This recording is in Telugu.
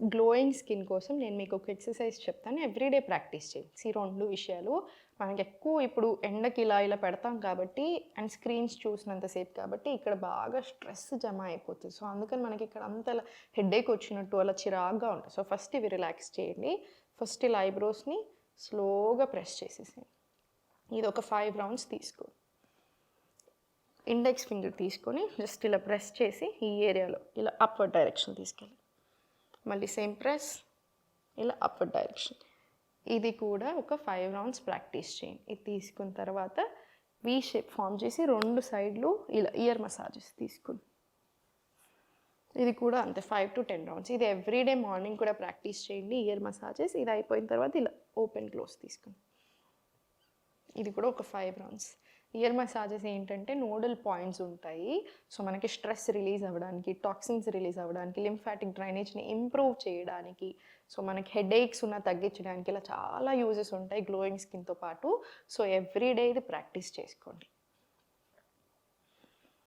గ్లోయింగ్ స్కిన్ కోసం నేను మీకు ఒక ఎక్సర్సైజ్ చెప్తాను. ఎవ్రీడే ప్రాక్టీస్ చేయండి ఈ రెండు విషయాలు. మనకి ఎక్కువ ఇప్పుడు ఎండకి ఇలా ఇలా పెడతాం కాబట్టి అండ్ స్క్రీన్స్ చూసినంతసేపు కాబట్టి ఇక్కడ బాగా స్ట్రెస్ జమ అయిపోతుంది. సో అందుకని మనకి ఇక్కడ అంత హెడేక్ వచ్చినట్టు అలా చిరాగ్గా ఉంటుంది. సో ఫస్ట్ ఇవి రిలాక్స్ చేయండి. ఫస్ట్ ఇలా ఐబ్రోస్ని స్లోగా ప్రెస్ చేసేసేయండి. ఇది ఒక ఫైవ్ రౌండ్స్ తీసుకో. ఇండెక్స్ ఫింగర్ తీసుకొని జస్ట్ ఇలా ప్రెస్ చేసి ఈ ఏరియాలో ఇలా అప్వర్డ్ డైరెక్షన్ తీసుకెళ్ళి. మళ్ళీ సేమ్ ప్రెస్ ఇలా అప్వర్డ్ డైరెక్షన్ ఇది కూడా ఒక ఫైవ్ రౌండ్స్ ప్రాక్టీస్ చేయండి. ఇది తీసుకున్న తర్వాత వీ షేప్ ఫామ్ చేసి రెండు సైడ్లు ఇలా ఇయర్ మసాజెస్ తీసుకుని. ఇది కూడా అంతే ఫైవ్ టు టెన్ రౌండ్స్ ఇది ఎవ్రీడే మార్నింగ్ కూడా ప్రాక్టీస్ చేయండి ఇయర్ మసాజెస్ ఇది అయిపోయిన తర్వాత ఇలా ఓపెన్ క్లోజ్ తీసుకుని. ఇది కూడా ఒక ఫైవ్ రౌండ్స్ ఇయర్ మసాజెస్ ఏంటంటే నోడల్ పాయింట్స్ ఉంటాయి. సో మనకి స్ట్రెస్ రిలీజ్ అవ్వడానికి టాక్సిన్స్ రిలీజ్ అవ్వడానికి లింఫాటిక్ డ్రైనేజ్ని ఇంప్రూవ్ చేయడానికి సో మనకి హెడేక్స్ ఉన్న తగ్గించడానికి ఇలా చాలా యూజెస్ ఉంటాయి గ్లోయింగ్ స్కిన్తో పాటు. సో ఎవ్రీడే ఇది ప్రాక్టీస్ చేసుకోండి.